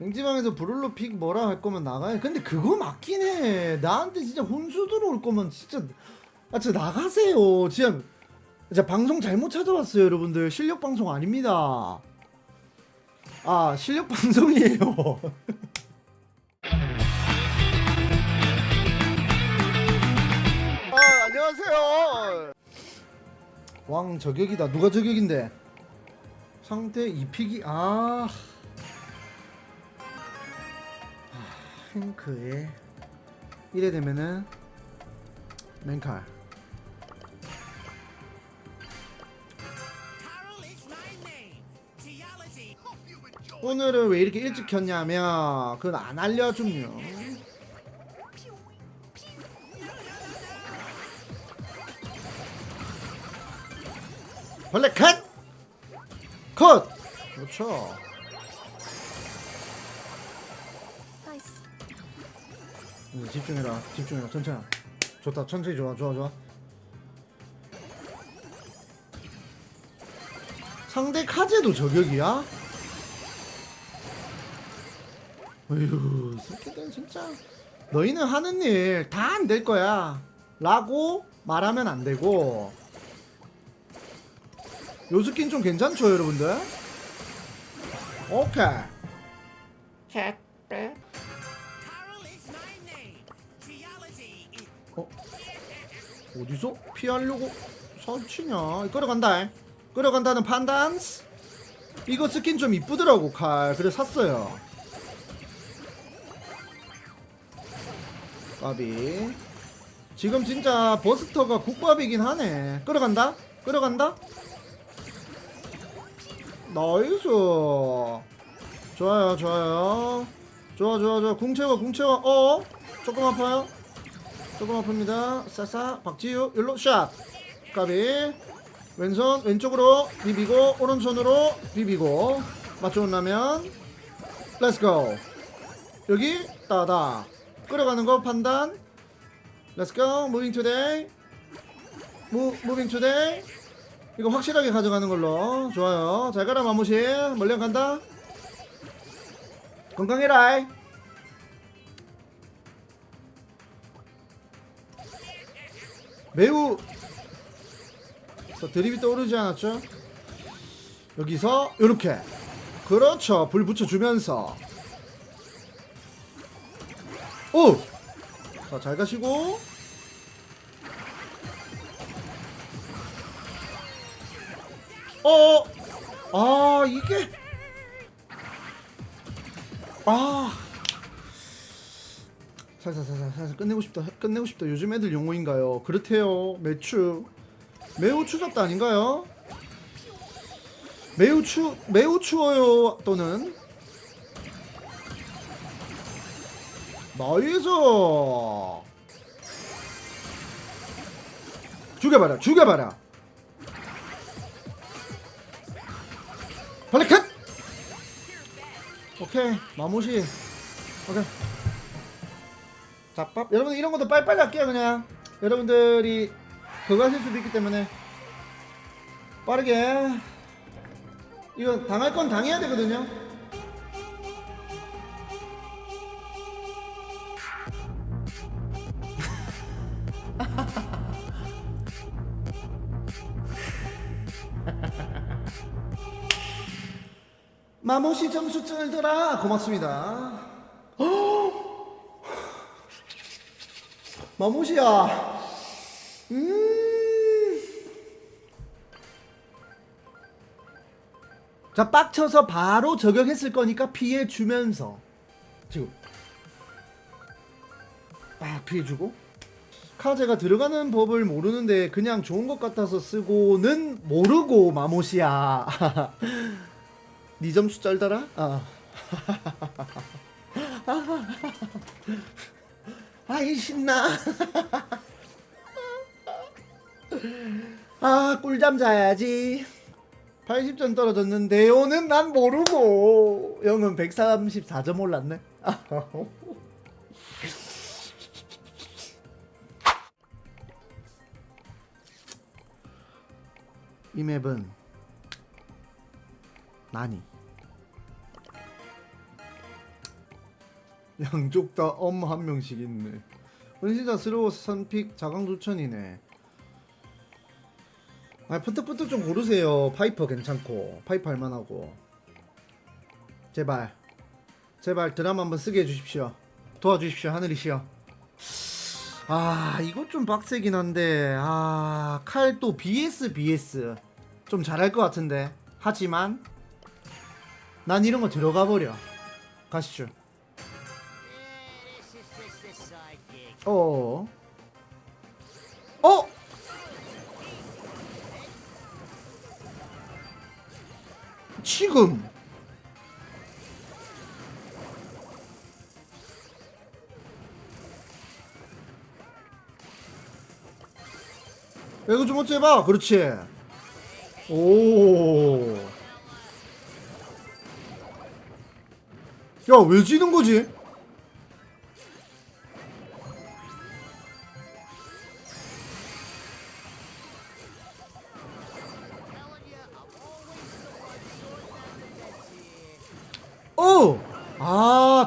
맹지방에서 브룰로 픽 뭐라 할 거면 나가야 근데 그거 맞긴 해. 나한테 진짜 혼수 들어올 거면 진짜 아 진짜 나가세요. 진짜 진짜 방송 잘못 찾아왔어요 여러분들. 실력 방송 아닙니다. 아 실력 방송이에요. 아 안녕하세요. 왕 저격이다. 누가 저격인데? 상대 이픽이 아 아, 행크에 이래 되면은. Geology. 오늘은 왜 이렇게 일찍 켰냐면 그건 안 알려줌요 벌레 컷! 컷! 그렇죠 응, 집중해라. 집중해라. 천천히. 좋다. 천천히 좋아. 좋아 좋아. 상대 카제도 저격이야? 어휴 새끼들 진짜. 너희는 하는 일 다 안 될 거야. 라고 말하면 안 되고. 요 스킨 좀 괜찮죠 여러분들? 오케이 어디서 피하려고 설치냐? 끌어간다. 끌어간다는 판단스. 이거 스킨 좀 이쁘더라고 칼. 그래 샀어요. 까비. 지금 진짜 버스터가 국밥이긴 하네. 끌어간다. 끌어간다. 나이스. 좋아요, 좋아요. 좋아, 좋아, 좋아. 궁 채워, 궁 채워. 어? 조금 아파요? 조금 아픕니다. 싸싸 박지우 일로 샷. 까비. 왼손 왼쪽으로 비비고 오른손으로 비비고 맞춰온 라면. 렛츠고. 여기 따다. 끌어가는 거 판단. 렛츠고. 무빙 투데이. 무 무빙 투데이. 이거 확실하게 가져가는 걸로 좋아요. 잘 가라 마무시. 멀리 안 간다. 건강해라. 매우 자, 드립이 떠오르지 않았죠? 여기서 이렇게 그렇죠 불 붙여주면서 오! 자, 잘 가시고 어! 아 이게 아 살살 살살 살살 끝내고 싶다 끝내고 싶다. 요즘 애들 용어인가요? 그렇대요. 매추 매우 추잡다 아닌가요? 매우 추 매우 추워요 또는? 나이스! 죽여봐라 죽여봐라! 빨리 컷! 오케이 마무시. 오케이 잡밥 여러분 이런 것도 빨리빨리 할게요 그냥. 여러분들이 그거 하실 수도 있기 때문에. 빠르게. 이거 당할 건 당해야 되거든요. 마모시 점수 쩔더라. 고맙습니다 마모시야 음. 자 빡쳐서 바로 저격했을 거니까 피해 주면서 지금 아 피해 주고 카제가 들어가는 법을 모르는데 그냥 좋은 것 같아서 쓰고는 모르고 마모시야 니 점수 짤더라? 아. 아이 신나. 아 꿀잠 자야지. 80점 떨어졌는데 요는 난 모르고. 형은 134점 올랐네. 이 맵은 나니 양쪽 다 엄 한 명씩 있네. 은신자스러워 선픽 자강 조천이네. 아 푸트푸트 좀 고르세요. 파이퍼 괜찮고 파이퍼 할만하고. 제발 제발 드라마 한번 쓰게 해주십시오. 도와주십시오 하늘이시여. 아 이거 좀 빡세긴 한데 아 칼 또 BS BS 좀 잘할 것 같은데 하지만 난 이런 거 들어가 버려. 가시죠. 어. 어? 지금 야, 이거 좀 어째 봐. 그렇지. 오. 야, 왜 지는 거지?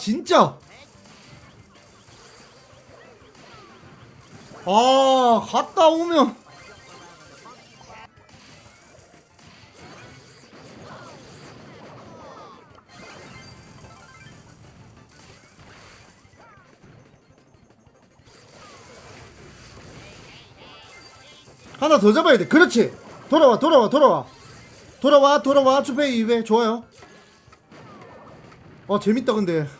진짜! 아, 갔다 오면. 하나 더 잡아야 돼. 그렇지. 돌아와, 돌아와, 돌아와. 돌아와, 돌아와. 추페이 2회. 좋아요. 어, 재밌다, 근데.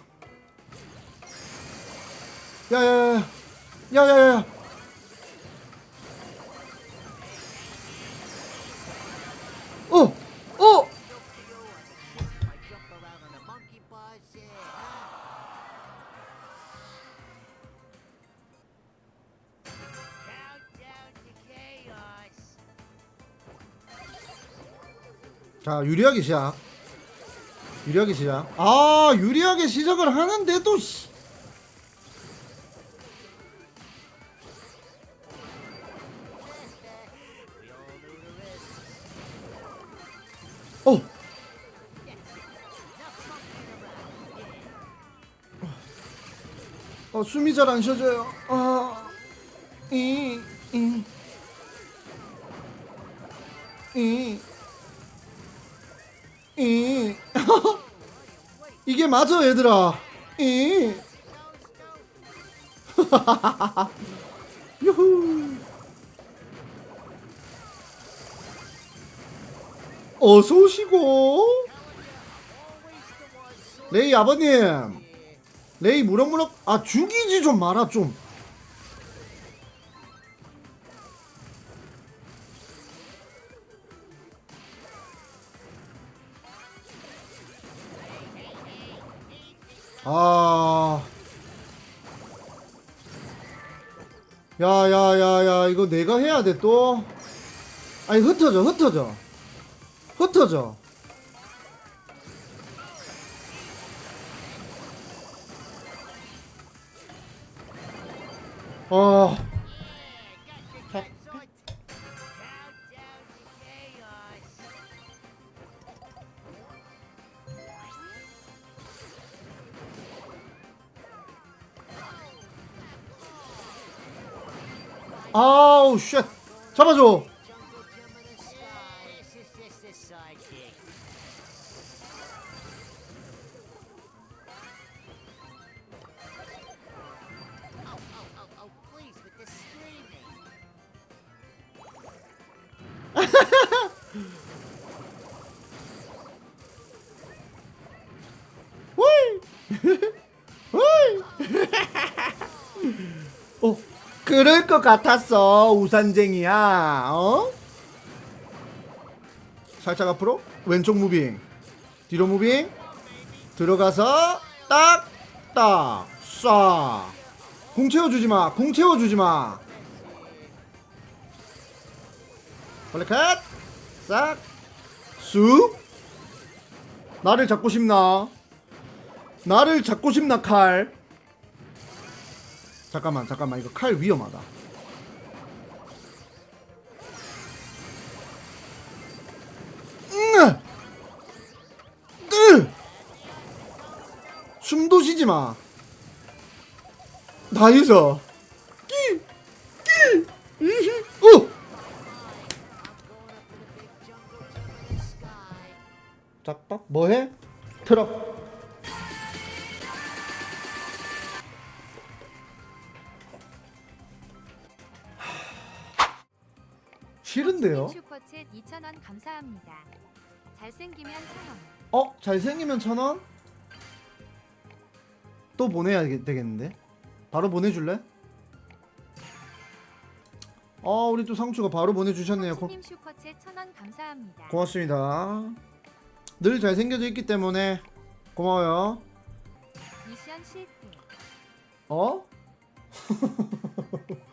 야, 야, 야, 야. 야, 야, 야. 어, 어! 자, 유리하게 시작. 유리하게 시작. 아, 유리하게 시작을 하는데도, 씨. 어, 숨이 잘 안 쉬어져요. 아, 이, 이, 이, 이. 이게 맞아, 얘들아. 이. 유후. 어서 오시고. 레이 아버님. 레이 무럭무럭 아 죽이지 좀 마라 좀. 아. 야 야 야 야 이거 내가 해야 돼 또. 아니 흩어져 흩어져. 흩어져. 아. 아우 쉣 잡아줘 어 그럴 것 같았어 우산쟁이야 어? 살짝 앞으로 왼쪽 무빙 뒤로 무빙 들어가서 딱 딱 쏴 궁 채워주지 마 궁 채워주지 마 원래 컷싹쑥! 나를 잡고 싶나? 나를 잡고 싶나 칼? 잠깐만 잠깐만. 이거 칼 위험하다. 으! 으! 숨도 쉬지 마. 나이스 뭐해? 트럭 싫은데요? 슈퍼챗 2,000원 감사합니다. 잘생기면 1,000원. 어? 잘생기면 천 원? 또 보내야 되겠는데? 바로 보내줄래? 어 우리 또 상추가 바로 보내주셨네요. 고, 님 슈퍼챗 1,000원 감사합니다. 고맙습니다 늘 잘생겨져 있기 때문에 고마워요. 미션 실패. 어?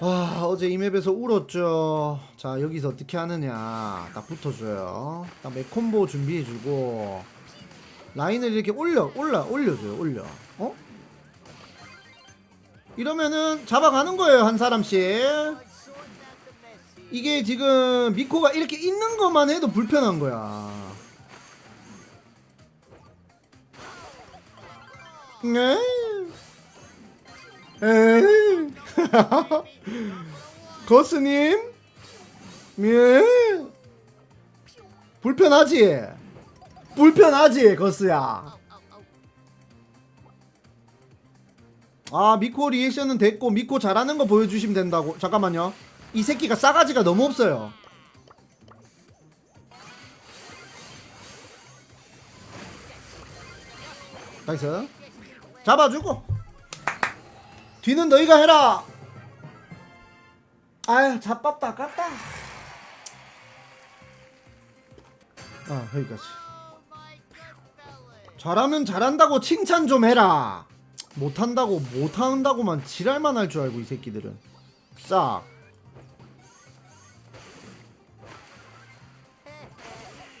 아 어제 이 맵에서 울었죠. 자 여기서 어떻게 하느냐. 딱 붙어줘요. 딱 맥콤보 준비해주고. 라인을 이렇게 올려 올라 올려줘요 올려. 어? 이러면은 잡아가는 거예요 한 사람씩 이게 지금 미코가 이렇게 있는 것만 해도 불편한 거야 네. 에이. 거스님? 예. 불편하지? 불편하지, 거스야. 아, 미코 리액션은 됐고, 미코 잘하는 거 보여주시면 된다고. 잠깐만요. 이 새끼가 싸가지가 너무 없어요. 나이스. 잡아주고. 뒤는 너희가 해라. 아휴, 잡밥도 아깝다. 아, 여기까지. 잘하면 잘한다고 칭찬 좀 해라. 못한다고 못한다고만 지랄만 할 줄 알고 이 새끼들은. 싹.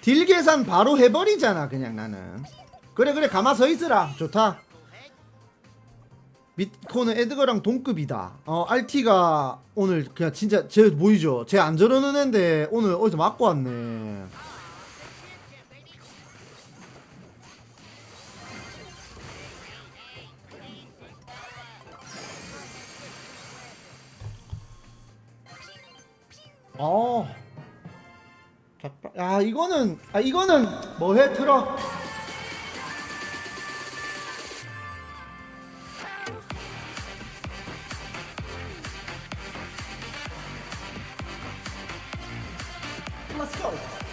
딜 계산 바로 해버리잖아 그냥 나는. 그래 그래 가마 서 있으라. 좋다. 미코는 에드거랑 동급이다. 어, RT가 오늘 그냥 진짜 쟤 보이죠? 쟤 안 저러는 애인데 오늘 어디서 맞고 왔네. 어. 닭발. 아 이거는 아 이거는 뭐해 틀어. Let's go.